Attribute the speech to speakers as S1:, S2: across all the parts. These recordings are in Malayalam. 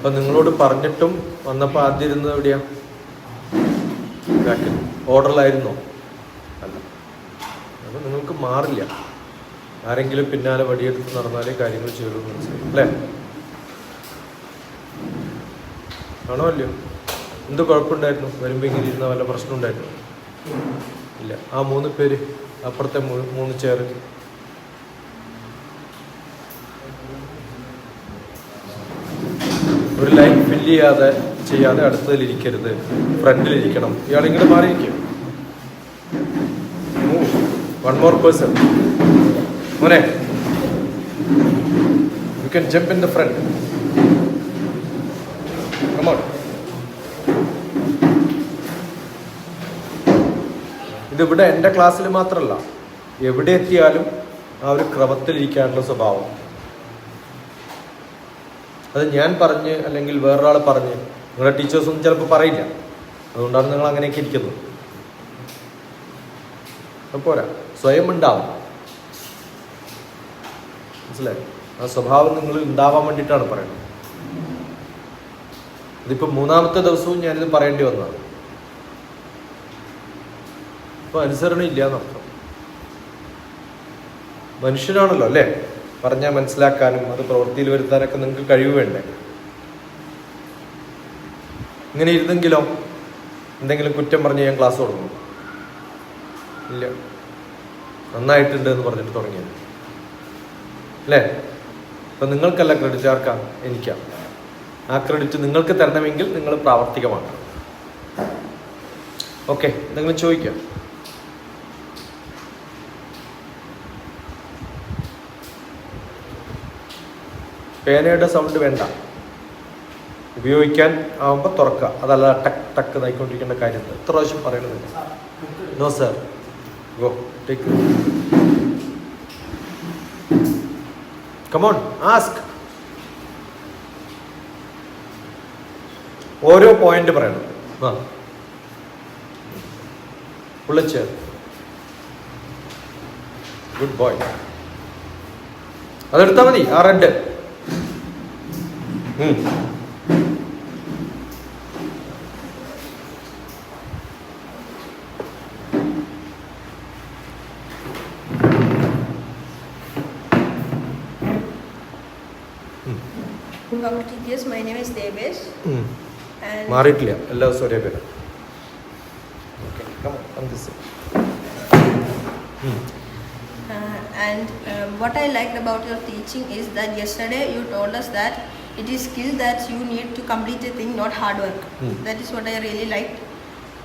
S1: അപ്പൊ നിങ്ങളോട് പറഞ്ഞിട്ടും വന്നപ്പോൾ ആദ്യം ഇരുന്നത് എവിടെയാ? ഓർഡറിലായിരുന്നോ? അല്ല. അപ്പൊ നിങ്ങൾക്ക് മാറില്ല. ആരെങ്കിലും പിന്നാലെ വടിയെടുത്ത് നടന്നാലേ കാര്യങ്ങൾ ചെയ്യുള്ളൂ മനസ്സിലായി. അല്ലേ? ആണോ അല്ലയോ? എന്ത് കുഴപ്പമുണ്ടായിരുന്നു? വരുമ്പോൾ ഇങ്ങനെ ഇരുന്ന വല്ല പ്രശ്നം ഉണ്ടായിരുന്നു ഇല്ല. ആ മൂന്ന് പേര് അപ്പുറത്തെ മൂന്ന് ചേർ ഒരു ലൈൻ ഫില്ല് ചെയ്യാതെ ചെയ്യാതെ അടുത്തതിലിരിക്കരുത്. ഫ്രണ്ടിലിരിക്കണം. ഇയാളിങ്ങനെ മാറിയിരിക്കും. വൺ മോർ പേഴ്സൺ മോനെ. You can jump in the front ഇതിവിടെ എന്റെ ക്ലാസ്സിൽ മാത്രമല്ല എവിടെ എത്തിയാലും ആ ഒരു ക്രമത്തിലിരിക്കാനുള്ള സ്വഭാവം. അത് ഞാൻ പറഞ്ഞ് അല്ലെങ്കിൽ വേറൊരാൾ പറഞ്ഞ് നിങ്ങളുടെ ടീച്ചേഴ്സൊന്നും ചിലപ്പോൾ പറയില്ല. അതുകൊണ്ടാണ് നിങ്ങൾ അങ്ങനെയൊക്കെ ഇരിക്കുന്നത്. പോരാ. സ്വയം ഉണ്ടാവും. മനസ്സിലായി? ആ സ്വഭാവം നിങ്ങൾ ഉണ്ടാവാൻ വേണ്ടിയിട്ടാണ് പറയുന്നത്. ഇതിപ്പോ മൂന്നാമത്തെ ദിവസവും ഞാനിത് പറയേണ്ടി വന്നതാണ്. ഇപ്പൊ അനുസരണ ഇല്ല എന്നർത്ഥം മനുഷ്യനാണല്ലോ അല്ലേ? പറഞ്ഞാൽ മനസ്സിലാക്കാനും അത് പ്രവൃത്തിയിൽ വരുത്താനൊക്കെ നിങ്ങൾക്ക് കഴിവ് വേണ്ടേ? ഇങ്ങനെ ഇരുന്നെങ്കിലോ എന്തെങ്കിലും കുറ്റം പറഞ്ഞ് ഞാൻ ക്ലാസ് തുടങ്ങും? ഇല്ല. നന്നായിട്ടുണ്ട് എന്ന് പറഞ്ഞിട്ട് തുടങ്ങിയത്. അല്ലേ? അപ്പൊ നിങ്ങൾക്കല്ല ക്രെഡിറ്റ് ആർക്കാ? എനിക്കാ. ആ ക്രെഡിറ്റ് നിങ്ങൾക്ക് തരണമെങ്കിൽ നിങ്ങൾ പ്രാവർത്തികമാക്കണം. ഓക്കെ എന്തെങ്കിലും ചോദിക്കാം? പേനയുടെ സൗണ്ട് വേണ്ട. ഉപയോഗിക്കാൻ ആവുമ്പോൾ തുറക്കുക. അതല്ല ടക്ക് ടക്ക് ഇതായിക്കൊണ്ടിരിക്കേണ്ട കാര്യം. എത്ര പ്രാവശ്യം പറയണത്? No sir go take come on ask ഓരോ പോയിന്റ് പറയണം. ആ. പുള്ളിച്ചേർ ഗുഡ് ബോയ് അതെടുത്താൽ മതി. ആ red
S2: Our teachers, my name is Devesh and
S1: മാറിയിട്ടില്ല എല്ലാ ദിവസവും ഒരേ പേരാണ്
S2: uh, and um, what I liked about your teaching is that yesterday you told us that it is skill that you need to complete a thing, not hard work.
S1: Mm.
S2: That is what I really liked.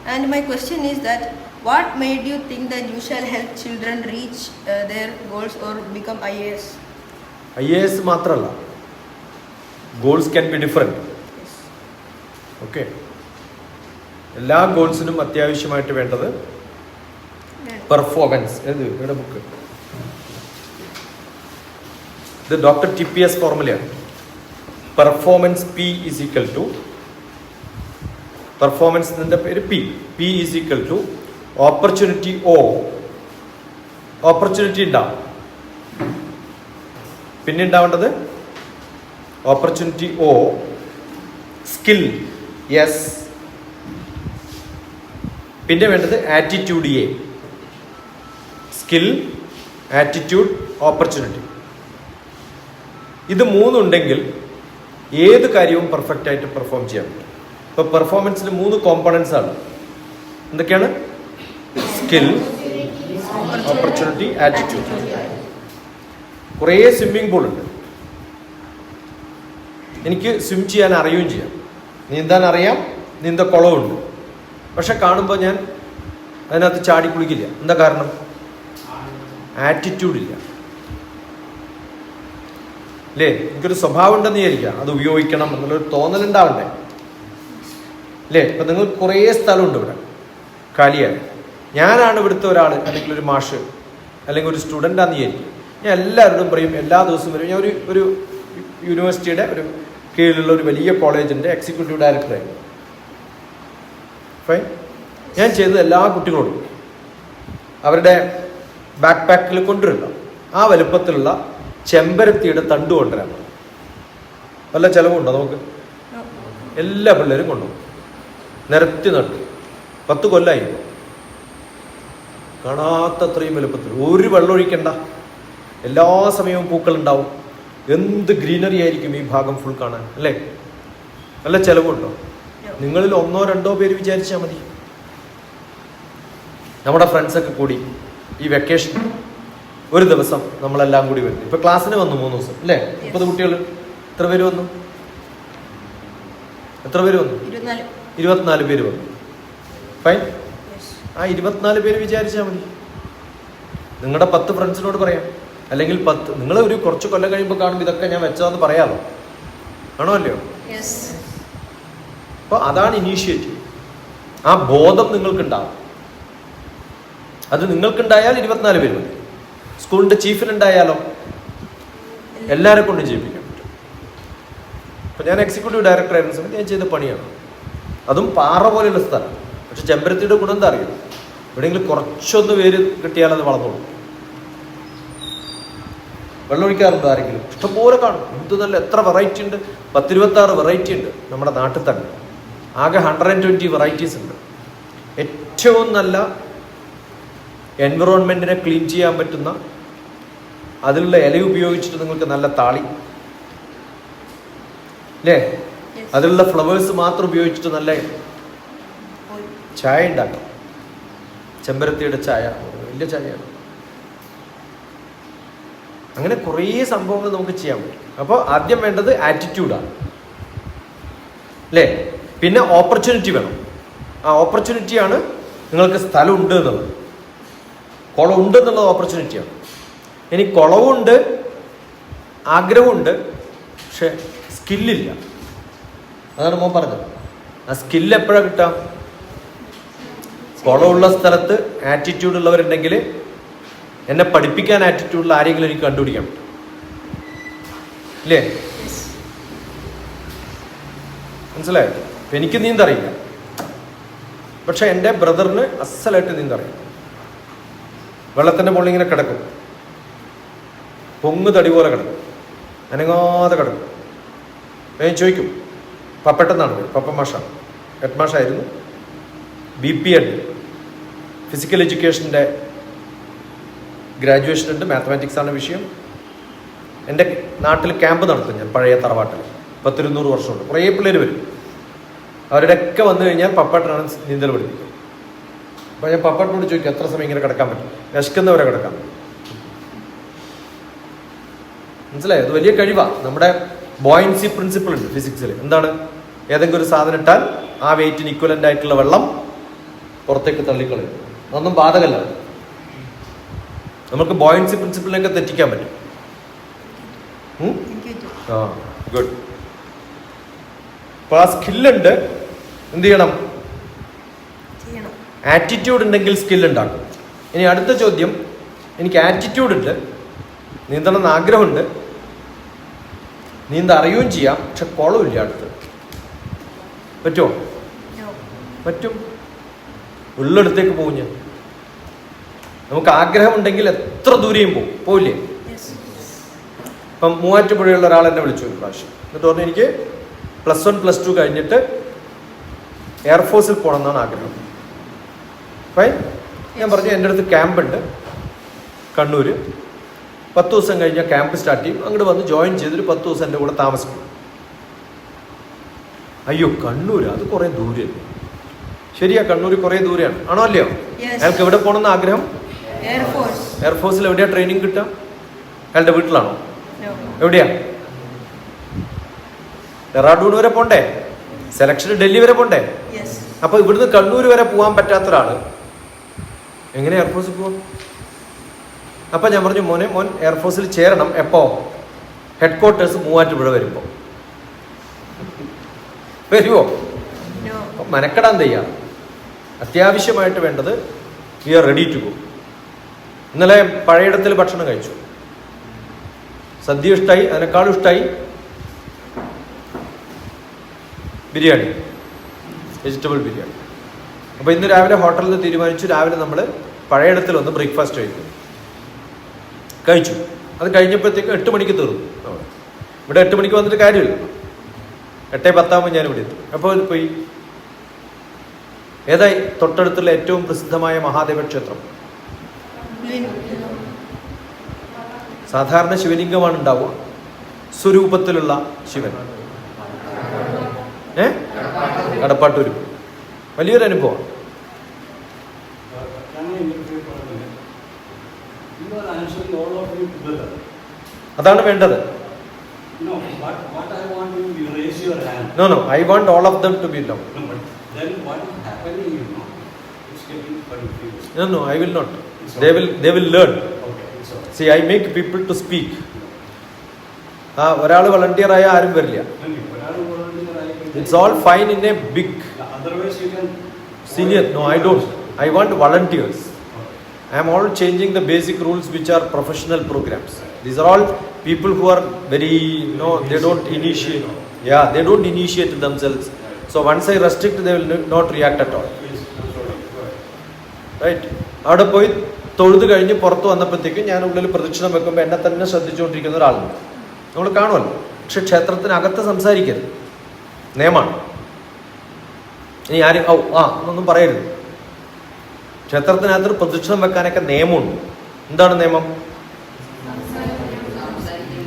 S2: And my question is that what made you think that you shall help children reach uh, their goals or become IAS?
S1: IAS matrala. Goals can be different.
S2: Yes.
S1: Okay. എല്ലാ ഗോൾസിനും അത്യാവശ്യമായിട്ട് വേണ്ടത്. പെർഫോമൻസ് ഏത് ഇവിടെ ബുക്ക് ഇത് doctor T P S ഫോർമുലയാണ് performance P is equal to പെർഫോമൻസിന്റെ പേര് P P is equal to opportunity O opportunity ഉണ്ടാവും പിന്നെ ഉണ്ടാവേണ്ടത് ഓപ്പർച്യൂണിറ്റി ഓ സ്കിൽ യെസ് പിന്നെ വേണ്ടത് attitude A skill attitude opportunity ഇത് മൂന്നുണ്ടെങ്കിൽ ഏത് കാര്യവും പെർഫെക്റ്റ് ആയിട്ട് പെർഫോം ചെയ്യാൻ പറ്റും. ഇപ്പോൾ പെർഫോമൻസിന് മൂന്ന് കോമ്പണൻസ് ആണ്. എന്തൊക്കെയാണ്? സ്കിൽ ഓപ്പർച്യൂണിറ്റി ആറ്റിറ്റ്യൂഡ് കുറേ സ്വിമ്മിംഗ് പൂൾ ഉണ്ട്. എനിക്ക് സ്വിം ചെയ്യാൻ അറിയുകയും ചെയ്യാം. നീന്താൻ അറിയാം നീന്തക്കുളമുണ്ട് പക്ഷെ കാണുമ്പോൾ ഞാൻ അതിനകത്ത് ചാടി കുളിക്കില്ല. എന്താ കാരണം? ആറ്റിറ്റ്യൂഡ് ഇല്ല. അല്ലേ എനിക്കൊരു സ്വഭാവം ഉണ്ടെന്ന് വിചാരിക്കാം അത് ഉപയോഗിക്കണം എന്നുള്ളൊരു തോന്നലുണ്ടാവണ്ടേ? അല്ലേ ഇപ്പം നിങ്ങൾ കുറേ സ്ഥലമുണ്ട് ഇവിടെ. കാലിയാണ് ഞാനാണ് ഇവിടുത്തെ ഒരാൾ അല്ലെങ്കിൽ ഒരു മാഷ് അല്ലെങ്കിൽ ഒരു സ്റ്റുഡന്റ് ആണെന്ന് വിചാരിക്കും ഞാൻ എല്ലാവരോടും പറയും എല്ലാ ദിവസവും വരും. ഞാൻ ഒരു ഒരു യൂണിവേഴ്സിറ്റിയുടെ ഒരു കീഴിലുള്ള ഒരു വലിയ കോളേജിന്റെ എക്സിക്യൂട്ടീവ് ഡയറക്ടറായിരുന്നു ഫൈൻ. ഞാൻ ചെയ്തത് എല്ലാ കുട്ടികളോടും. അവരുടെ ബാക്ക് പാക്കിൽ കൊണ്ടുവരില്ല ആ വലുപ്പത്തിലുള്ള ചെമ്പരത്തിയുടെ തണ്ട് കൊണ്ടുവരാൻ നല്ല വല്ല ചിലവുണ്ടോ നമുക്ക്. എല്ലാ പിള്ളേരും കൊണ്ടുപോകും. നിരത്തി നട്ടു. പത്ത് കൊല്ലായി. കാണാത്തത്രയും വലുപ്പത്തിൽ. ഒരു വെള്ളം ഒഴിക്കണ്ട. എല്ലാ സമയവും പൂക്കൾ ഉണ്ടാവും എന്ത് ഗ്രീനറി ആയിരിക്കും ഈ ഭാഗം ഫുൾ കാണാൻ അല്ലേ? നല്ല ചെലവുണ്ടോ? നിങ്ങളിൽ ഒന്നോ രണ്ടോ പേര് വിചാരിച്ചാൽ മതി. നമ്മുടെ ഫ്രണ്ട്സൊക്കെ കൂടി ഈ വെക്കേഷൻ ഒരു ദിവസം നമ്മളെല്ലാം കൂടി വരുന്നു. ഇപ്പൊ ക്ലാസ്സിന് വന്നു മൂന്ന് ദിവസം അല്ലേ? മുപ്പത് കുട്ടികൾ എത്ര പേര് വന്നു? എത്ര പേര് വന്നു?
S2: ഇരുപത്തിനാല്.
S1: പേര് വന്നു. ഫൈൻ ആ ഇരുപത്തിനാല് പേര് വിചാരിച്ചാൽ മതി. നിങ്ങളുടെ പത്ത് ഫ്രണ്ട്സിനോട് പറയാം. അല്ലെങ്കിൽ പത്ത് നിങ്ങൾ ഒരു കുറച്ച് കൊല്ലം കഴിയുമ്പോൾ കാണുമ്പോൾ ഇതൊക്കെ ഞാൻ വെച്ചതെന്ന് പറയാമോ ആണോ അല്ലയോ? അപ്പോൾ അതാണ് ഇനീഷ്യേറ്റീവ് ആ ബോധം നിങ്ങൾക്കുണ്ടാവും. അത് നിങ്ങൾക്കുണ്ടായാൽ ഇരുപത്തിനാല് പേര് മതി. സ്കൂളിന്റെ ചീഫിനുണ്ടായാലോ എല്ലാവരെ കൊണ്ടും ചെയ്യിപ്പിക്കാൻ പറ്റും. ഞാൻ എക്സിക്യൂട്ടീവ് ഡയറക്ടർ ആയിരുന്ന സമയത്ത് ഞാൻ ചെയ്ത പണിയാണ്. അതും പാറ പോലെയുള്ള സ്ഥലം. പക്ഷെ ചെമ്പരത്തിയുടെ ഗുണം എന്താ അറിയോ? എവിടെയെങ്കിലും കുറച്ചൊന്ന് പേര് കിട്ടിയാൽ അത് വളർന്നോളും. വെള്ളമൊഴിക്കാറുണ്ടോ ആരെങ്കിലും? ഇഷ്ടംപോലെ കാണും. എന്ത് നല്ല എത്ര വെറൈറ്റി ഉണ്ട്. പത്തിരുപത്തി ആറ് വെറൈറ്റി ഉണ്ട് നമ്മുടെ നാട്ടിൽ തന്നെ. ആകെ ഹൺഡ്രഡ് ആൻഡ് ട്വന്റി വെറൈറ്റീസ് ഉണ്ട്. ഏറ്റവും നല്ല എൻവിറോൺമെന്റിനെ ക്ലീൻ ചെയ്യാൻ പറ്റുന്ന അതിലുള്ള ഇല ഉപയോഗിച്ചിട്ട് നിങ്ങൾക്ക് നല്ല താളി. അല്ലേ അതിലുള്ള ഫ്ലവേഴ്സ് മാത്രം ഉപയോഗിച്ചിട്ട് നല്ല ചായ ഉണ്ടാക്കാം. ചെമ്പരത്തിയുടെ ചായ. വലിയ ചായയാണ്. അങ്ങനെ കുറേ സംഭവങ്ങൾ നമുക്ക് ചെയ്യാൻ പറ്റും. അപ്പോൾ ആദ്യം വേണ്ടത് ആറ്റിറ്റ്യൂഡാണ് അല്ലേ പിന്നെ ഓപ്പർച്യൂണിറ്റി വേണം. ആ ഓപ്പർച്യൂണിറ്റിയാണ് നിങ്ങൾക്ക് സ്ഥലം ഉണ്ട് എന്നുള്ളത്. കുളം ഉണ്ടെന്നുള്ളത് ഓപ്പർച്യൂണിറ്റിയാണ് ഇനി കുളവുണ്ട് ആഗ്രഹമുണ്ട് പക്ഷെ സ്കില്ലില്ല അതാണ് മോൻ പറഞ്ഞത്. ആ സ്കില്ല് എപ്പോഴാണ് കിട്ടുക കുളമുള്ള സ്ഥലത്ത് ആറ്റിറ്റ്യൂഡ് ഉള്ളവരുണ്ടെങ്കിൽ എന്നെ പഠിപ്പിക്കാൻ ആറ്റിറ്റ്യൂഡിൽ ആരെങ്കിലും എനിക്ക് കണ്ടുപിടിക്കാൻ പറ്റും. ഇല്ലേ? മനസ്സിലായോ? എനിക്ക് നീന്തറിയില്ല. പക്ഷെ എന്റെ ബ്രദറിന് അസലായിട്ട് നീന്തറിയാം. വെള്ളത്തിന്റെ മുകളിൽ ഇങ്ങനെ കിടക്കും. പൊങ്ങ് തടി പോലെ കിടക്കും. അനങ്ങാതെ കിടക്കും. ഞാൻ ചോദിക്കും പപ്പട്ടെന്നാണ് പപ്പ മാഷ. ഹെഡ് മാഷായിരുന്നു. ബി പി എഡ് ഫിസിക്കൽ എഡ്യൂക്കേഷന്റെ ഗ്രാജുവേഷൻ ഉണ്ട്. മാത്തമാറ്റിക്സ് ആണ് വിഷയം. എന്റെ നാട്ടിൽ ക്യാമ്പ് നടത്തും ഞാൻ പഴയ തറവാട്ടിൽ. പത്തിരുന്നൂറ് വർഷമുണ്ട്. കുറേ പിള്ളേർ വരും. അവരുടെയൊക്കെ വന്നു കഴിഞ്ഞാൽ പപ്പട്ടനാണ് നീന്തൽ പഠിപ്പിക്കുക. അപ്പോൾ ഞാൻ പപ്പട്ടിനോട് ചോദിക്കും എത്ര സമയം ഇങ്ങനെ കിടക്കാൻ പറ്റും? വിശക്കുന്നവരെ കിടക്കാം. മനസ്സിലായോ? വലിയ കഴിവാണ് നമ്മുടെ ബോയിൻസി പ്രിൻസിപ്പിൾ ഉണ്ട് ഫിസിക്സിൽ എന്താണ്? ഏതെങ്കിലും ഒരു സാധനം ഇട്ടാൽ ആ വെയിറ്റിന് ഇക്വലന്റ് ആയിട്ടുള്ള വെള്ളം പുറത്തേക്ക് തള്ളിക്കളയും. അതൊന്നും ബാധകല്ല. നമുക്ക് ബോയിൻസി പ്രിൻസിപ്പിളിനൊക്കെ തെറ്റിക്കാൻ പറ്റും. ആ ഗുഡ് അപ്പോൾ ആ സ്കില്ലുണ്ട് എന്ത് ചെയ്യണം? ആറ്റിറ്റ്യൂഡ് ഉണ്ടെങ്കിൽ സ്കിൽ ഉണ്ടാക്കും. ഇനി അടുത്ത ചോദ്യം. എനിക്ക് ആറ്റിറ്റ്യൂഡ് ഉണ്ട്. നീന്തണം എന്ന് ആഗ്രഹമുണ്ട്. നീന്ത അറിയുകയും ചെയ്യാം. പക്ഷെ കുളമില്ല അടുത്ത്. പറ്റുമോ? പറ്റും. ഉള്ളടുത്തേക്ക് പോകും ഞാൻ. നമുക്ക് ആഗ്രഹമുണ്ടെങ്കിൽ എത്ര ദൂരെയും പോകും. പോയില്ലേ
S2: യെസ്
S1: ഇപ്പം മൂവാറ്റുപുഴയുള്ള ഒരാൾ എന്നെ വിളിച്ചു ഒരു പ്രാവശ്യം. എന്നിട്ട് പറഞ്ഞു എനിക്ക് പ്ലസ് വൺ പ്ലസ് ടു കഴിഞ്ഞിട്ട് എയർഫോഴ്സിൽ പോകണം എന്നാണ് ആഗ്രഹം. ഫൈൻ ഞാൻ പറഞ്ഞു എന്റെ അടുത്ത് ക്യാമ്പ് ഉണ്ട്. കണ്ണൂർ പത്ത് ദിവസം കഴിഞ്ഞാൽ ക്യാമ്പ് സ്റ്റാർട്ട് ചെയ്യും. അങ്ങോട്ട് വന്ന് ജോയിൻ ചെയ്തൊരു പത്ത് ദിവസം എന്റെ കൂടെ താമസിക്കും. അയ്യോ കണ്ണൂർ അത് കുറേ ദൂരല്ലേ ശരിയാ കണ്ണൂർ കുറേ ദൂരെയാണ്. ആണോ അല്ലയോ. അയാൾക്ക് എവിടെ പോകണമെന്ന് ആഗ്രഹം?
S2: എയർഫോഴ്സ്
S1: എയർഫോഴ്സിൽ എവിടെയാ ട്രെയിനിങ് കിട്ടുക? അയാളുടെ വീട്ടിലാണോ? എവിടെയാ? ഡെറാഡൂൺ വരെ പോണ്ടേ? സെലക്ഷൻ ഡൽഹി വരെ പോണ്ടേ? അപ്പൊ ഇവിടുന്ന് കണ്ണൂർ വരെ പോകാൻ പറ്റാത്ത ഒരാൾ എങ്ങനെ എയർഫോഴ്സിൽ പോകും അപ്പം ഞാൻ പറഞ്ഞു മോനെ മോൻ എയർഫോഴ്സിൽ ചേരണം. എപ്പോ? ഹെഡ് ക്വാർട്ടേഴ്സ് മൂവാറ്റുപുഴ വരുമ്പോൾ വരുമോ മെനക്കെടാൻ തയ്യാ. അത്യാവശ്യമായിട്ട് വേണ്ടത് we are ready to go ഇന്നലെ പഴയിടത്തിൽ ഭക്ഷണം കഴിച്ചു. സദ്യ ഇഷ്ടമായി അതിനേക്കാളും ഇഷ്ടമായി ബിരിയാണി. വെജിറ്റബിൾ ബിരിയാണി. അപ്പോൾ ഇന്ന് രാവിലെ ഹോട്ടലിൽ തീരുമാനിച്ചു രാവിലെ നമ്മൾ പഴയയിടത്തിൽ വന്ന് ബ്രേക്ക്ഫാസ്റ്റ് കഴിക്കും. കഴിച്ചു. അത് കഴിഞ്ഞപ്പോഴത്തേക്ക് എട്ട് മണിക്ക് തീർന്നു. ഇവിടെ എട്ട് മണിക്ക് വന്നിട്ട് കാര്യമില്ല. എട്ടേ പത്താകുമ്പോൾ ഞാൻ ഇവിടെ എത്തും. അപ്പോൾ പോയി? ഏതായി? തൊട്ടടുത്തുള്ള ഏറ്റവും പ്രസിദ്ധമായ മഹാദേവ ക്ഷേത്രം. സാധാരണ ശിവലിംഗമാണ് ഉണ്ടാവുക. സ്വരൂപത്തിലുള്ള ശിവൻ. ഏ? കടപ്പാട്ടൂര്. വലിയൊരു അനുഭവം
S3: Can I interfere for a minute? You are answering all of you together.
S1: അതാണ് വേണ്ടത്
S3: No, I.
S1: No no I want all of them to be love
S3: No,
S1: I will not they will they will learn
S3: Okay,
S1: See, I make people to speak. ആ ഒരാൾ വളണ്ടിയർ ആയ ആരും വരില്ല
S3: I
S1: it's all fine in a big
S3: Otherwise you can.
S1: Senior, no, I don't. I want
S3: volunteers.
S1: I am all changing the basic rules which are professional programs. These are all people who are very, you know, they don't initiate. Yeah, they don't initiate themselves. So once I restrict, they will not react at all. Right അവിടെ പോയി തൊഴുത് കഴിഞ്ഞ് പുറത്ത് വന്നപ്പോഴത്തേക്കും ഞാൻ ഉള്ളിൽ പ്രദക്ഷിണം വെക്കുമ്പോൾ എന്നെ തന്നെ ശ്രദ്ധിച്ചുകൊണ്ടിരിക്കുന്ന ഒരാളുണ്ട് നമ്മൾ കാണുമല്ലോ പക്ഷെ ക്ഷേത്രത്തിനകത്ത് സംസാരിക്കരുത് നിയമമാണ് ഇനി ആരും ഔ ആ എന്നൊന്നും പറയരുത്. ക്ഷേത്രത്തിനകത്ത് പ്രദക്ഷിണം വെക്കാനൊക്കെ നിയമമുണ്ട്. എന്താണ് നിയമം?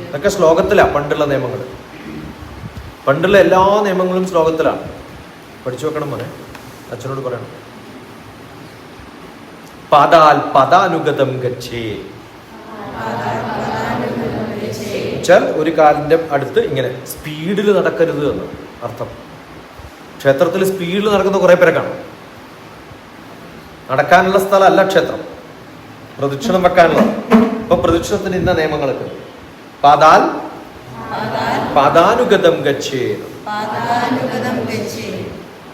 S1: ഇതൊക്കെ ശ്ലോകത്തിലാണ് പണ്ടുള്ള നിയമങ്ങൾ പണ്ടുള്ള എല്ലാ നിയമങ്ങളും ശ്ലോകത്തിലാണ്. പഠിച്ചു വെക്കണം മോനെ. അച്ഛനോട് പറയണം. പദാൽ പദാനുഗതം ഗച്ഛേ. ഒരു കാലിന്റെ അടുത്ത് ഇങ്ങനെ സ്പീഡിൽ നടക്കരുത് എന്ന് അർത്ഥം. ക്ഷേത്രത്തിൽ സ്പീഡിൽ നടക്കുന്ന കുറേ പേരെ കാണും. നടക്കാനുള്ള സ്ഥലമല്ല ക്ഷേത്രം. പ്രദക്ഷിണം വെക്കാനുള്ള. അപ്പൊ പ്രദക്ഷിണത്തിന് ഇന്ന നിയമങ്ങളൊക്കെ? പാതാൽ? പാതാനുഗതം ഗച്ഛേ.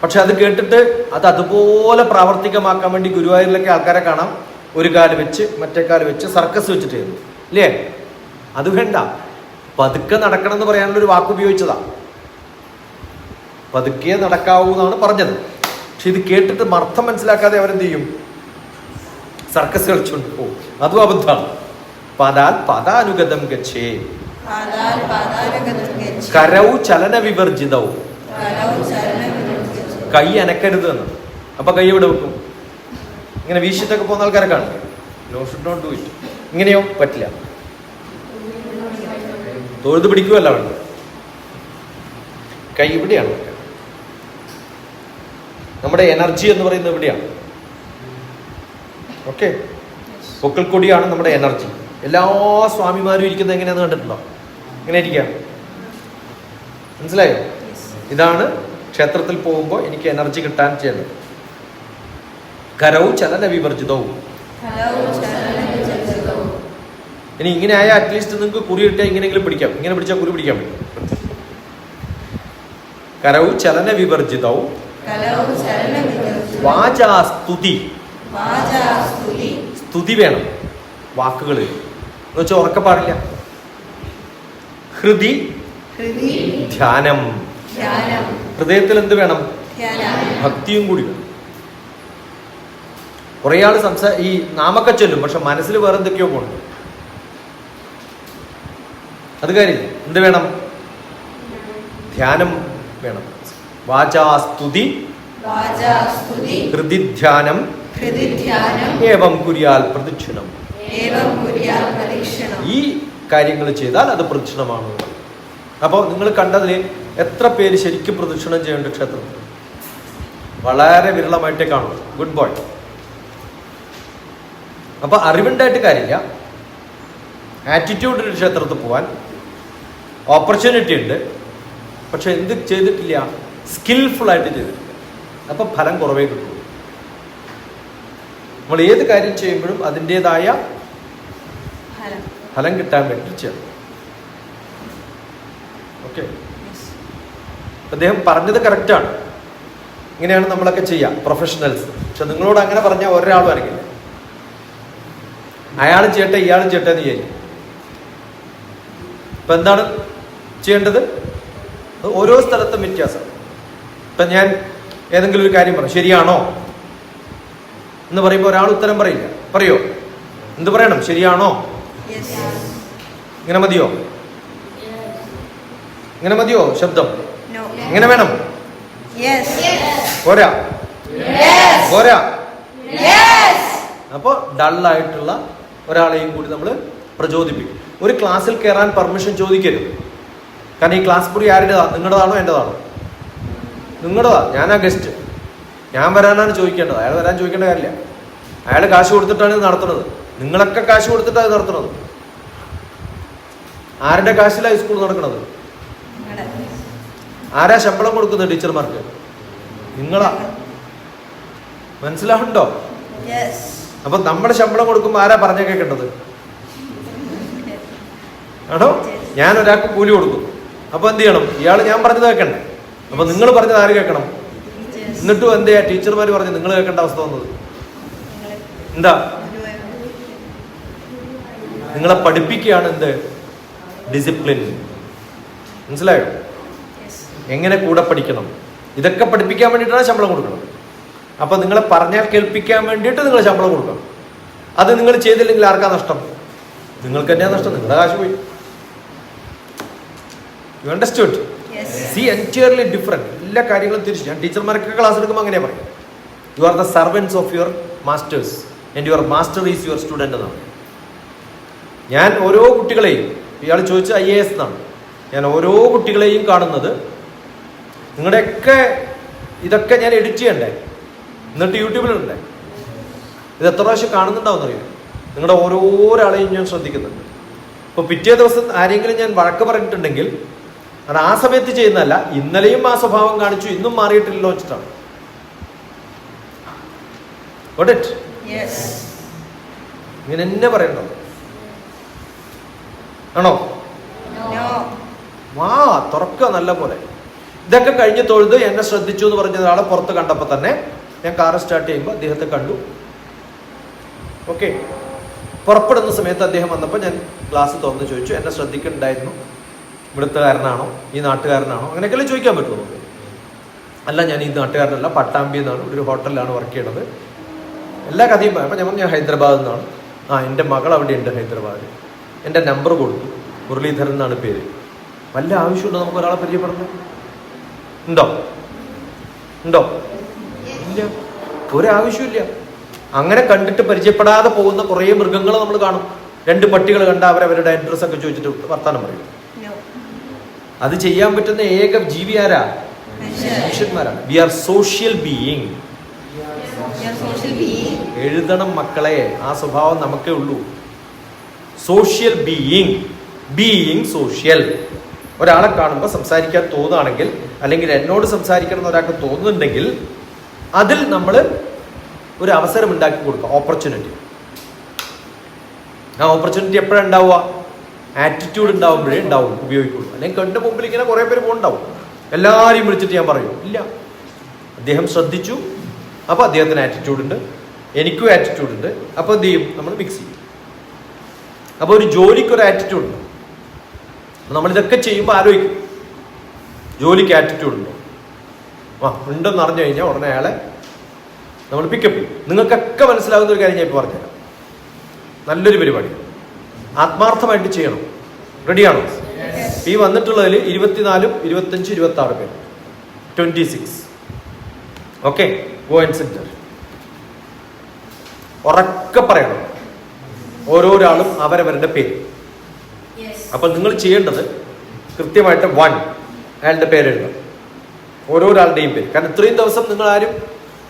S1: പക്ഷെ അത് കേട്ടിട്ട് അത് അതുപോലെ പ്രാവർത്തികമാക്കാൻ വേണ്ടി ഗുരുവായൂരിലൊക്കെ ആൾക്കാരെ കാണാം. ഒരു കാൽ വെച്ച് മറ്റേ കാൽ വെച്ച് സർക്കസ് വെച്ചിട്ട് ഇല്ലേ? അത് വേണ്ട. പതുക്കെ നടക്കണം എന്ന് പറയാനുള്ള ഒരു വാക്ക് ഉപയോഗിച്ചതാ പതുക്കെ നടക്കാവൂ എന്നാണ് പറഞ്ഞത്. പക്ഷെ ഇത് കേട്ടിട്ട് അർത്ഥം മനസ്സിലാക്കാതെ അവരെന്ത് ചെയ്യും സർക്കസ് കളിച്ചുകൊണ്ട് പോകും അതും അബദ്ധമാണ്. പദാൽ പദാനുഗതം ഗച്ഛേ.
S2: പാദാൽ പാദാനുഗതം ഗച്ഛേ.
S1: കരൗ ചലന വിവർജിതവും കൈ അനക്കരുത് എന്ന്. അപ്പൊ കൈ ഇവിടെ വെക്കും? ഇങ്ങനെ വീശിട്ടൊക്കെ പോകുന്ന ആൾക്കാരെ കാണും. No should not do it ഇങ്ങനെയോ? പറ്റില്ല. തൊഴുത് പിടിക്കുമല്ല കൈ ഇവിടെയാണ്. നമ്മുടെ എനർജി എന്ന് പറയുന്നത് ഇവിടെയാണ് ഓക്കെ പൊക്കൽക്കൊടിയാണ് നമ്മുടെ എനർജി. എല്ലാ സ്വാമിമാരും ഇരിക്കുന്നത് എങ്ങനെയാന്ന് കണ്ടിട്ടുണ്ടോ? ഇങ്ങനെ ഇരിക്കാം മനസ്സിലായോ? ഇതാണ് ക്ഷേത്രത്തിൽ പോകുമ്പോൾ എനിക്ക് എനർജി കിട്ടാൻ ചെയ്യുന്നത്. കരവും ചലന വിവർജിതവും. ഇനി ഇങ്ങനെ ആയ അറ്റ്ലീസ്റ്റ് നിങ്ങൾക്ക് കുറി കിട്ടിയാൽ ഇങ്ങനെയെങ്കിലും പിടിക്കാം. ഇങ്ങനെ പിടിച്ചാൽ കുറി പിടിക്കാൻ പറ്റും. കരവും ചലന വിവർജിതവും. വാചാസ്തുതി. സ്തുതി വേണം. വാക്കുകൾ എന്ന് വെച്ചാൽ ഉറക്ക പാടില്ല. ഹൃദി. ധ്യാനം. ഹൃദയത്തിൽ എന്ത് വേണം? ഭക്തിയും കൂടി വേണം. കുറേ ആൾ സംസാ ഈ നാമൊക്കെ ചൊല്ലും പക്ഷെ മനസ്സിൽ വേറെ എന്തൊക്കെയോ പോകുന്നു അത് കാര്യമില്ല. എന്ത് വേണം? ധ്യാനം വേണം. വാചാസ്തുതി ഹൃദിധ്യാനം
S2: ഹൃദി ധ്യാനം
S1: ഏവം കുര്യാൽ പ്രദക്ഷിണം ഈ കാര്യങ്ങൾ ചെയ്താൽ അത് പ്രദക്ഷിണമാണ് അപ്പോൾ നിങ്ങൾ കണ്ടതിൽ എത്ര പേര് ശരിക്കും പ്രദക്ഷിണം ചെയ്യേണ്ട ക്ഷേത്രത്തിൽ വളരെ വിരളമായിട്ടേ കാണുള്ളൂ ഗുഡ് ബോയ് അപ്പൊ അറിവുണ്ടായിട്ട് കാര്യമില്ല. ആറ്റിറ്റ്യൂഡ് ഒരു ക്ഷേത്രത്തിൽ പോവാൻ ഓപ്പർച്യൂണിറ്റി ഉണ്ട്. പക്ഷെ എന്ത് ചെയ്തിട്ടില്ല? സ്കിൽഫുൾ ആയിട്ട് ചെയ്തിട്ടില്ല അപ്പൊ ഫലം കുറവേ കിട്ടുള്ളൂ. നമ്മൾ ഏത് കാര്യം ചെയ്യുമ്പോഴും അതിന്റെതായ
S2: ഫലം.
S1: ഫലം കിട്ടാൻ വേണ്ടി ചെയ്യണം. ഓക്കെ? അദ്ദേഹം പറഞ്ഞത് കറക്റ്റാണ്. ഇങ്ങനെയാണ് നമ്മളൊക്കെ ചെയ്യുക പ്രൊഫഷണൽസ് പക്ഷെ നിങ്ങളോട് അങ്ങനെ പറഞ്ഞാൽ ഒരാളും അറിയില്ല. അയാളും ചെയ്യട്ടെ ഇയാളും ചെയ്യട്ടെ എന്ന് ചെയ്യും ഇപ്പൊ എന്താണ് ചെയ്യേണ്ടത്? ഓരോ സ്ഥലത്തും വ്യത്യാസം. ഇപ്പൊ ഞാൻ ഏതെങ്കിലും ഒരു കാര്യം പറഞ്ഞു ശരിയാണോ? എന്ന് പറയുമ്പോൾ ഒരാൾ ഉത്തരം പറയില്ല. പറയോ? എന്ത് പറയണം? ശരിയാണോ? ഇങ്ങനെ മതിയോ? ഇങ്ങനെ മതിയോ ശബ്ദം? ഇങ്ങനെ വേണം. പോരാ. പോരാ. അപ്പോൾ ഡള്ളായിട്ടുള്ള ഒരാളെയും കൂടി നമ്മൾ പ്രചോദിപ്പിക്കും. ഒരു ക്ലാസ്സിൽ കയറാൻ പെർമിഷൻ ചോദിക്കരുത്. കാരണം ഈ ക്ലാസ് മുറി ആരുടേതാണ് നിങ്ങളുടേതാണോ എന്റെതാണോ നിങ്ങളുടേതാ ഞാനാ ഗസ്റ്റ് ഞാൻ വരാനാണ് ചോദിക്കേണ്ടത്. അയാൾ വരാൻ ചോദിക്കേണ്ട കാര്യമില്ല. അയാൾ കാശ് കൊടുത്തിട്ടാണ് ഇത് നടത്തുന്നത്. നിങ്ങളൊക്കെ കാശ് കൊടുത്തിട്ടാണ് ഇത് നടത്തുന്നത്. ആരുടെ കാശിലാണ് സ്കൂൾ നടക്കുന്നത് ആരാ ശമ്പളം കൊടുക്കുന്നത് ടീച്ചർമാർക്ക്? നിങ്ങളാ. മനസ്സിലാവുണ്ടോ. അപ്പൊ നമ്മുടെ ശമ്പളം കൊടുക്കുമ്പോൾ ആരാ പറഞ്ഞ കേൾക്കേണ്ടത് ആണോ? ഞാൻ ഒരാൾക്ക് കൂലി കൊടുക്കും. അപ്പൊ എന്ത് ചെയ്യണം? ഇയാൾ ഞാൻ പറഞ്ഞത് കേൾക്കണ്ടേ അപ്പൊ നിങ്ങൾ പറഞ്ഞത് ആര് കേൾക്കണം. എന്നിട്ടും എന്തെയാ ടീച്ചർമാര് പറഞ്ഞു നിങ്ങൾ കേൾക്കേണ്ട അവസ്ഥ വന്നത്. എന്താ? നിങ്ങളെ പഠിപ്പിക്കുകയാണ് എന്ത്? ഡിസിപ്ലിൻ മനസ്സിലായോ? എങ്ങനെ കൂടെ പഠിക്കണം? ഇതൊക്കെ പഠിപ്പിക്കാൻ വേണ്ടിയിട്ടാണ് ശമ്പളം കൊടുക്കണം. അപ്പൊ നിങ്ങളെ പറഞ്ഞാൽ കേൾപ്പിക്കാൻ വേണ്ടിയിട്ട് നിങ്ങൾ ശമ്പളം കൊടുക്കണം. അത് നിങ്ങൾ ചെയ്തില്ലെങ്കിൽ ആർക്കാ നഷ്ടം? നിങ്ങൾക്ക് തന്നെയാ നഷ്ടം. നിങ്ങളുടെ കാശ് പോയി. You understood. See entirely different എല്ലാ കാര്യങ്ങളും തിരിച്ചു ഞാൻ ടീച്ചർമാർക്ക് ക്ലാസ് എടുക്കുമ്പോൾ അങ്ങനെ പറയും. You are the servants of your masters and your master is your student എന്നാണ് ഞാൻ ഓരോ കുട്ടികളെയും ഇയാൾ ചോദിച്ച ഐ എ എസ് എന്നാണ്. ഞാൻ ഓരോ കുട്ടികളെയും കാണുന്നത്. നിങ്ങളുടെയൊക്കെ ഇതൊക്കെ ഞാൻ എഡിറ്റ് ചെയ്യണ്ടേ? എന്നിട്ട് യൂട്യൂബിലുണ്ടേ ഇത് എത്ര പ്രാവശ്യം കാണുന്നുണ്ടാവും അറിയാം നിങ്ങളുടെ ഓരോരാളെയും ഞാൻ ശ്രദ്ധിക്കുന്നുണ്ട്. ഇപ്പോൾ പിറ്റേ ദിവസം ആരെങ്കിലും ഞാൻ വഴക്ക് പറഞ്ഞിട്ടുണ്ടെങ്കിൽ അത് ആ സമയത്ത് ചെയ്യുന്നതല്ല. ഇന്നലെയും ആ സ്വഭാവം കാണിച്ചു ഇന്നും മാറിയിട്ടില്ലല്ലോ വെച്ചിട്ടാണ്. ഇങ്ങനെ എന്നെ പറയണ്ടോ? ആണോ. വാ തുറക്ക നല്ല പോലെ. ഇതൊക്കെ കഴിഞ്ഞ് തൊഴുത് എന്നെ ശ്രദ്ധിച്ചു എന്ന് പറഞ്ഞ ഒരാളെ പുറത്ത് കണ്ടപ്പോൾ തന്നെ ഞാൻ കാർ സ്റ്റാർട്ട് ചെയ്യുമ്പോൾ അദ്ദേഹത്തെ കണ്ടു. ഓക്കെ പുറപ്പെടുന്ന സമയത്ത് അദ്ദേഹം വന്നപ്പോൾ ഞാൻ ഗ്ലാസ് തുറന്ന് ചോദിച്ചു. എന്നെ ശ്രദ്ധിക്കുന്നുണ്ടായിരുന്നു ഇവിടുത്തുകാരനാണോ? ഈ നാട്ടുകാരനാണോ? അങ്ങനെയൊക്കെയല്ലേ ചോദിക്കാൻ നമുക്ക് അല്ല ഞാൻ ഈ നാട്ടുകാരനല്ല പട്ടാമ്പി എന്നാണ് ഒരു ഹോട്ടലിലാണ് വർക്ക് ചെയ്യണത് എല്ലാ കഥയും അപ്പം ഞാൻ ഞാൻ ഹൈദരാബാദിൽ നിന്നാണ്. ആ എന്റെ മകൾ അവിടെ ഉണ്ട് ഹൈദരാബാദിൽ. എന്റെ നമ്പർ കൊടുത്തു. മുരളീധരൻ എന്നാണ് പേര്. വല്ല ആവശ്യമുണ്ടോ നമുക്ക് ഒരാളെ പരിചയപ്പെടുന്നത് ഉണ്ടോ? ഉണ്ടോ? ഇല്ല. ഒരാവശ്യമില്ല അങ്ങനെ കണ്ടിട്ട് പരിചയപ്പെടാതെ പോകുന്ന കുറേ മൃഗങ്ങൾ നമ്മൾ കാണും. രണ്ട് പട്ടികൾ കണ്ട അവരവരുടെ അഡ്രസ്സൊക്കെ ചോദിച്ചിട്ട് വർത്താനം പറയും. അത് ചെയ്യാൻ പറ്റുന്ന ഏക ജീവി ആരാ. മനുഷ്യന്മാരാണ്. വി ആർ സോഷ്യൽ ബീയിങ് എഴുതണം മക്കളെ. ആ സ്വഭാവം നമുക്കേ ഉള്ളൂ. സോഷ്യൽ ബീയിങ് ബീയിങ് സോഷ്യൽ ഒരാളെ കാണുമ്പോൾ സംസാരിക്കാൻ തോന്നുകയാണെങ്കിൽ അല്ലെങ്കിൽ എന്നോട് സംസാരിക്കണം എന്ന് ഒരാൾക്ക് തോന്നുന്നുണ്ടെങ്കിൽ അതിൽ നമ്മൾ ഒരു അവസരം ഉണ്ടാക്കി കൊടുക്കുക. ഓപ്പർച്യൂണിറ്റി ആ ഓപ്പർച്യൂണിറ്റി എപ്പോഴാണ് ഉണ്ടാവുക? ആറ്റിറ്റ്യൂഡ് ഉണ്ടാവുമ്പോഴേ ഉണ്ടാവും ഉപയോഗിക്കുള്ളൂ. അല്ലെങ്കിൽ കണ്ട മുമ്പിൽ ഇങ്ങനെ കുറേ പേര് പോകുന്നുണ്ടാവും എല്ലാവരെയും വിളിച്ചിട്ട് ഞാൻ പറയും ഇല്ല. അദ്ദേഹം ശ്രദ്ധിച്ചു. അപ്പോൾ അദ്ദേഹത്തിന് ആറ്റിറ്റ്യൂഡ് ഉണ്ട്. എനിക്കും ആറ്റിറ്റ്യൂഡ് ഉണ്ട്. അപ്പോൾ എന്ത് ചെയ്യും? നമ്മൾ മിക്സ് ചെയ്യും. അപ്പോൾ ഒരു ജോലിക്ക് ഒരു ആറ്റിറ്റ്യൂഡ് ഉണ്ട്. നമ്മൾ ഇതൊക്കെ ചെയ്യുമ്പോൾ ആലോചിക്കും. ജോലിക്ക് ആറ്റിറ്റ്യൂഡ് ഉണ്ടോ? ആ ഉണ്ടെന്ന് അറിഞ്ഞു കഴിഞ്ഞാൽ ഉടനെ അയാളെ നമ്മൾ പിക്കപ്പ് ചെയ്യും. നിങ്ങൾക്കൊക്കെ മനസ്സിലാകുന്ന ഒരു കാര്യം ഞാൻ ഇപ്പോൾ പറഞ്ഞുതരാം. നല്ലൊരു പരിപാടി ആത്മാർത്ഥമായിട്ട് ചെയ്യണം. റെഡിയാണോ ഈ വന്നിട്ടുള്ളതിൽ ഇരുപത്തിനാലും ഇരുപത്തഞ്ച് ഇരുപത്തി ആറ് പേര്. Twenty six okay go and centre ഉറക്കെ പറയണം. ഓരോരാളും അവരവരുടെ പേര്. അപ്പൊ നിങ്ങൾ ചെയ്യേണ്ടത് കൃത്യമായിട്ട് വൺ അയാളുടെ പേര് എഴുതണം ഓരോരാളുടെയും പേര്. കാരണം ഇത്രയും ദിവസം നിങ്ങൾ ആരും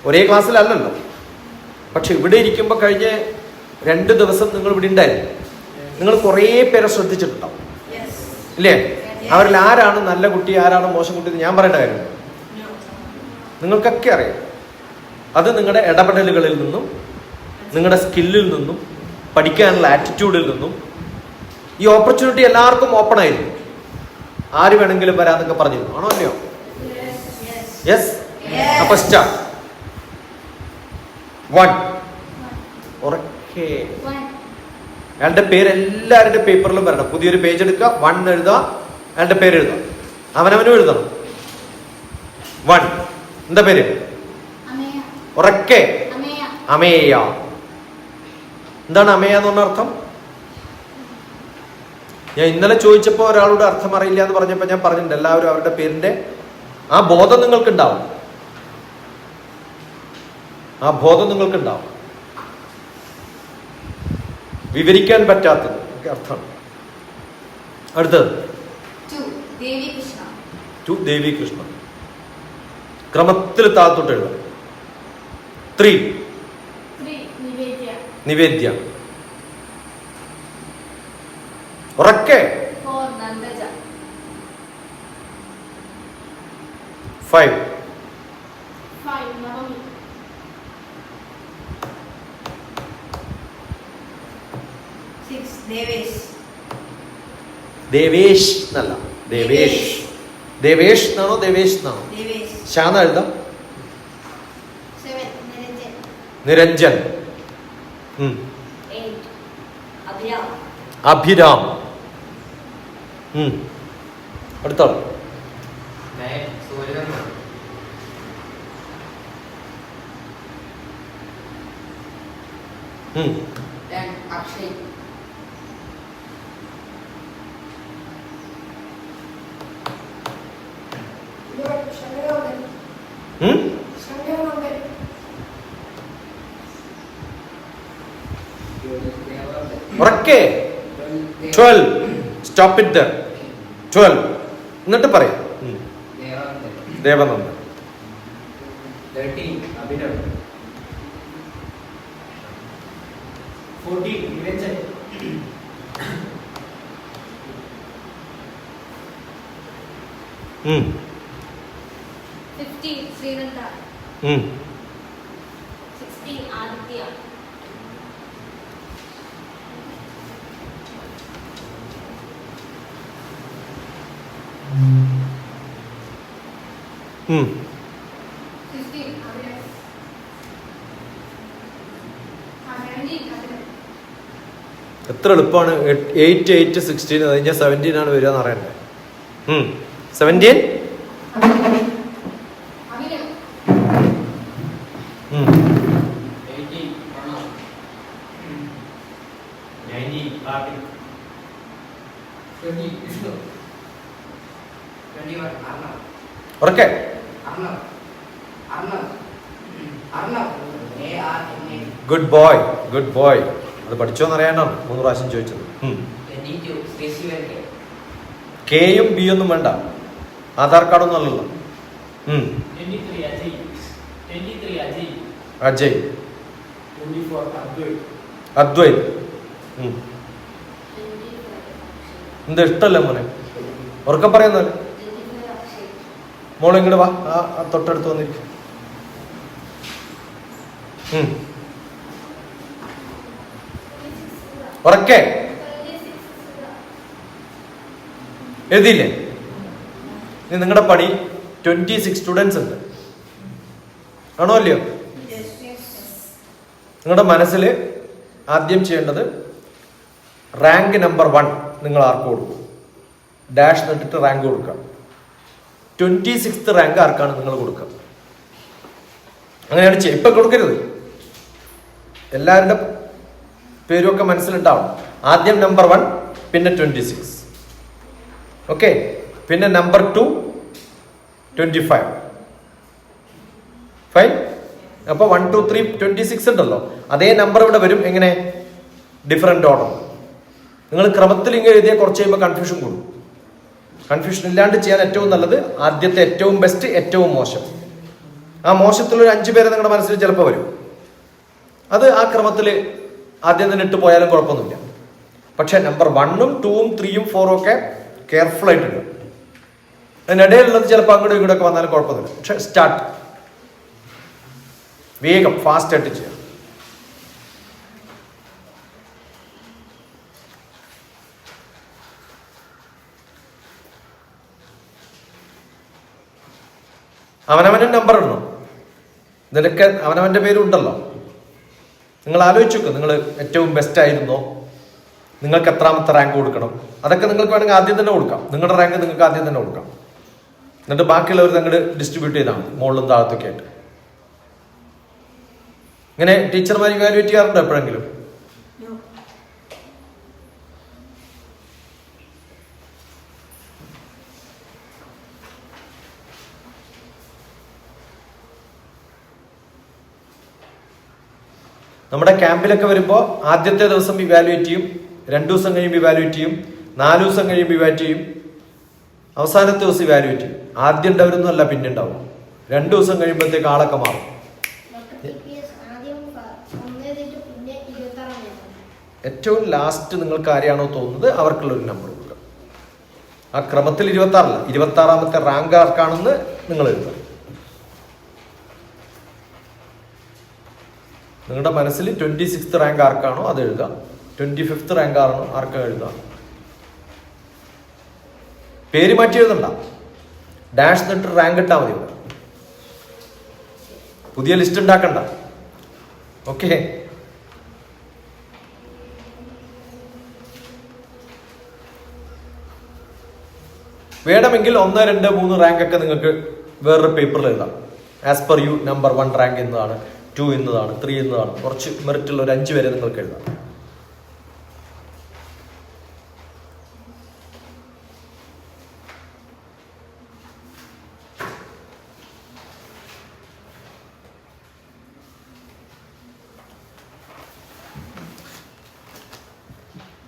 S1: ഒരേ ക്ലാസ്സിലല്ലല്ലോ പക്ഷെ ഇവിടെ ഇരിക്കുമ്പോൾ കഴിഞ്ഞ രണ്ട് ദിവസം നിങ്ങൾ ഇവിടെ ഉണ്ടായിരുന്നു. നിങ്ങൾ കുറേ പേരെ ശ്രദ്ധിച്ചിട്ടുണ്ടാവും. ഇല്ലേ? അവരിൽ ആരാണ് നല്ല കുട്ടി ആരാണ് മോശം കുട്ടി എന്ന് ഞാൻ പറയേണ്ട കാര്യമില്ല നിങ്ങൾക്കൊക്കെ അറിയാം. അത് നിങ്ങളുടെ ഇടപെടലുകളിൽ നിന്നും നിങ്ങളുടെ സ്കില്ലിൽ നിന്നും പഠിക്കാനുള്ള ആറ്റിറ്റ്യൂഡിൽ നിന്നും ഈ ഓപ്പർച്യൂണിറ്റി എല്ലാവർക്കും ഓപ്പൺ ആയിരുന്നു ആര് വേണമെങ്കിലും വരാന്നൊക്കെ പറഞ്ഞിരുന്നു. ആണോ അല്ലയോ? യെസ് അപ്പൊ വൺ ഉറക്കെ. അയാളുടെ പേര് എല്ലാവരുടെ പേപ്പറിലും വരണം. പുതിയൊരു പേജ് എടുക്കുക വൺ എഴുതുക അയാളുടെ പേര് എഴുതുക. അവനവനും എഴുതണം. വൺ എന്താ പേര്? ഉറക്കെ.
S4: അമേയ.
S1: അമേയ. എന്താണ് അമേയ എന്ന് പറഞ്ഞ അർത്ഥം? ഞാൻ ഇന്നലെ ചോദിച്ചപ്പോൾ ഒരാളോട് അർത്ഥം അറിയില്ല എന്ന് പറഞ്ഞപ്പോൾ ഞാൻ പറഞ്ഞിട്ടുണ്ട് എല്ലാവരും അവരുടെ പേരിന്റെ ആ ബോധം നിങ്ങൾക്കുണ്ടാവും. ആ ബോധം നിങ്ങൾക്കുണ്ടാവും. വിവരിക്കാൻ പറ്റാത്തത്. അർത്ഥം. അടുത്തത്.
S4: ടു ദേവി കൃഷ്ണ
S1: ടു ദേവി കൃഷ്ണ ക്രമത്തിൽ താത്തോട്ട് എഴുതാം. ത്രീ.
S4: നിവേദ്യ.
S1: ഉറക്കെ. ഫൈവ്. ദേവേഷ്. എന്നല്ല. ദേവേഷ്. ദേവേഷ്. എന്നാണോ? ദേവേഷ് എന്നാണോ. ശാന്ന എഴുതാം.
S4: Niranjan. Abhiram.
S1: Abhiram. Stop it twelve എന്നിട്ട് പറയാം. ദേവനന്ദൻ.
S4: ശ്രീനന്ദ
S1: ഉം.
S4: സിക്സ്റ്റീൻ ആദിത്യ
S1: ഉം.
S4: ഫിഫ്റ്റീൻ അഭിരാം സെവന്റീൻ അഭിരാം
S1: എത്ര എളുപ്പമാണ് എയ്റ്റ് എയ്റ്റ് സിക്സ്റ്റീൻ അത് കഴിഞ്ഞാൽ സെവന്റീൻ ആണ് വരിക എന്ന് അറിയണ്ടേ? Seventeen
S4: Abhiram
S5: eighteen Pranav nineteen Karthik twenty Vishnu twenty one Arnav
S1: ഉറക്കെ. ഗുഡ് ബോയ് ഗുഡ് ബോയ് അത് പഠിച്ചോന്ന് അറിയാനാണ് മൂന്ന് പ്രാവശ്യം ചോദിച്ചത്. കെയും ബി ഒന്നും വേണ്ട. ആധാർ കാർഡൊന്നും അല്ലല്ലോ.
S5: അജയ്. അദ്വൈത്.
S1: എന്താ ഇഷ്ടല്ലേ മോനെ? ഉറക്കം
S4: അക്ഷയ്
S1: മോളെ ഇങ്ങോട്ട് വാ. ആ തൊട്ടടുത്ത് വന്നിരിക്കും. ഉറക്കെ. എഴുതിയില്ലേ? ഇനി നിങ്ങളുടെ പണി ട്വന്റി സിക്സ് സ്റ്റുഡൻസ് ഉണ്ട്. ആണോ അല്ലയോ? നിങ്ങളുടെ മനസ്സിൽ ആദ്യം ചെയ്യേണ്ടത് റാങ്ക് നമ്പർ വൺ നിങ്ങൾ ആർക്ക് കൊടുക്കും? ഡാഷ് നട്ടിട്ട് റാങ്ക് കൊടുക്കുക ട്വന്റി സിക്സ്ത് റാങ്ക് ആർക്കാണ് നിങ്ങൾ കൊടുക്കുക? അങ്ങനെയാണ് ഇപ്പൊ കൊടുക്കരുത്. എല്ലാവരുടെ പേരും ഒക്കെ മനസ്സിലുണ്ടാവും ആദ്യം നമ്പർ വൺ പിന്നെ ട്വന്റി സിക്സ് ഓക്കെ പിന്നെ number two twenty five fine അപ്പോൾ one two three twenty six ഉണ്ടല്ലോ. അതേ നമ്പർ ഇവിടെ വരും. എങ്ങനെ? ഡിഫറെന്റ് ഓർഡർ നിങ്ങൾ ക്രമത്തിൽ ഇങ്ങനെ എഴുതിയാൽ കുറച്ച് കഴിയുമ്പോൾ കൺഫ്യൂഷൻ കൂടും. കൺഫ്യൂഷൻ ഇല്ലാണ്ട് ചെയ്യാൻ ഏറ്റവും നല്ലത് ആദ്യത്തെ ഏറ്റവും ബെസ്റ്റ് ഏറ്റവും മോശം. ആ മോശത്തിലൊരു അഞ്ചു പേരെ നിങ്ങളുടെ മനസ്സിൽ ചിലപ്പോൾ വരും. അത് ആ ക്രമത്തിൽ ആദ്യം തന്നെ ഇട്ട് പോയാലും കുഴപ്പമൊന്നുമില്ല. പക്ഷെ നമ്പർ വണ്ണും ടൂവും ത്രീയും ഫോറും ഒക്കെ കെയർഫുൾ ആയിട്ടുണ്ട്. അതിനിടയിലുള്ളത് ചിലപ്പോൾ അങ്ങോട്ടും ഇങ്ങോട്ടൊക്കെ വന്നാലും കുഴപ്പമൊന്നുമില്ല. പക്ഷെ സ്റ്റാർട്ട് വേഗം ഫാസ്റ്റ് ആയിട്ട് ചെയ്യാം. അവനവനും നമ്പർ ഇടണം. നിനക്ക് അവനവന്റെ പേരുണ്ടല്ലോ നിങ്ങൾ ആലോചിച്ച് നിങ്ങൾ ഏറ്റവും ബെസ്റ്റ് ആയിരുന്നോ? നിങ്ങൾക്ക് എത്രാമത്തെ റാങ്ക് കൊടുക്കണം? അതൊക്കെ നിങ്ങൾക്ക് വേണമെങ്കിൽ ആദ്യം തന്നെ കൊടുക്കാം. നിങ്ങളുടെ റാങ്ക് നിങ്ങൾക്ക് ആദ്യം തന്നെ കൊടുക്കാം. എന്നിട്ട് ബാക്കിയുള്ളവർ നിങ്ങൾ ഡിസ്ട്രിബ്യൂട്ട് ചെയ്താൽ മതി മുകളിലും താഴത്തൊക്കെ ആയിട്ട്. ഇങ്ങനെ ടീച്ചർമാർ ഇവാലുവേറ്റ് ചെയ്യാറുണ്ടോ എപ്പോഴെങ്കിലും? നമ്മുടെ ക്യാമ്പിലൊക്കെ വരുമ്പോൾ ആദ്യത്തെ ദിവസം ഇവാലുവേറ്റ് ചെയ്യും രണ്ടു ദിവസം കഴിയുമ്പോൾ ഇവാലുവേറ്റ് ചെയ്യും നാല് ദിവസം കഴിയുമ്പോൾ ഇവാലുവേറ്റ് ചെയ്യും അവസാനത്തെ ദിവസം ഇവാലുവേറ്റ് ചെയ്യും. ആദ്യം ഉണ്ടാവരുന്നല്ല പിന്നെ ഉണ്ടാവും. രണ്ടു ദിവസം കഴിയുമ്പോഴത്തേക്ക് ആളൊക്കെ മാറും. ഏറ്റവും ലാസ്റ്റ് നിങ്ങൾക്ക് ആരെയാണോ തോന്നുന്നത് അവർക്കുള്ള ഒരു നമ്പർ കൊടുക്കുക. ആ ക്രമത്തിൽ ഇരുപത്തി ആറല്ല ഇരുപത്തി ആറാമത്തെ റാങ്ക് ആർക്കാണെന്ന് നിങ്ങൾ എഴുതുക. നിങ്ങളുടെ മനസ്സിൽ ട്വന്റി സിക്സ് റാങ്ക് ആർക്കാണോ അത് എഴുതുക. ട്വന്റി ഫിഫ്ത്ത് റാങ്ക് ആണോ ആർക്കാ എഴുതുക. പേര് മാറ്റി എഴുതണ്ട. ഡാഷ് എന്നിട്ട് റാങ്ക് ഇട്ടാൽ മതി. പുതിയ ലിസ്റ്റ് ഉണ്ടാക്കണ്ട. ഓക്കെ വേണമെങ്കിൽ ഒന്ന് രണ്ട് മൂന്ന് റാങ്ക് ഒക്കെ നിങ്ങൾക്ക് വേറൊരു പേപ്പറിൽ എഴുതാം. As per you number one rank എന്നതാണ്. ടു എന്നതാണ് ത്രീ എന്നതാണ് കുറച്ച് മെറിറ്റുള്ള ഒരു അഞ്ച് വരെ നിങ്ങൾക്ക് എഴുതാം.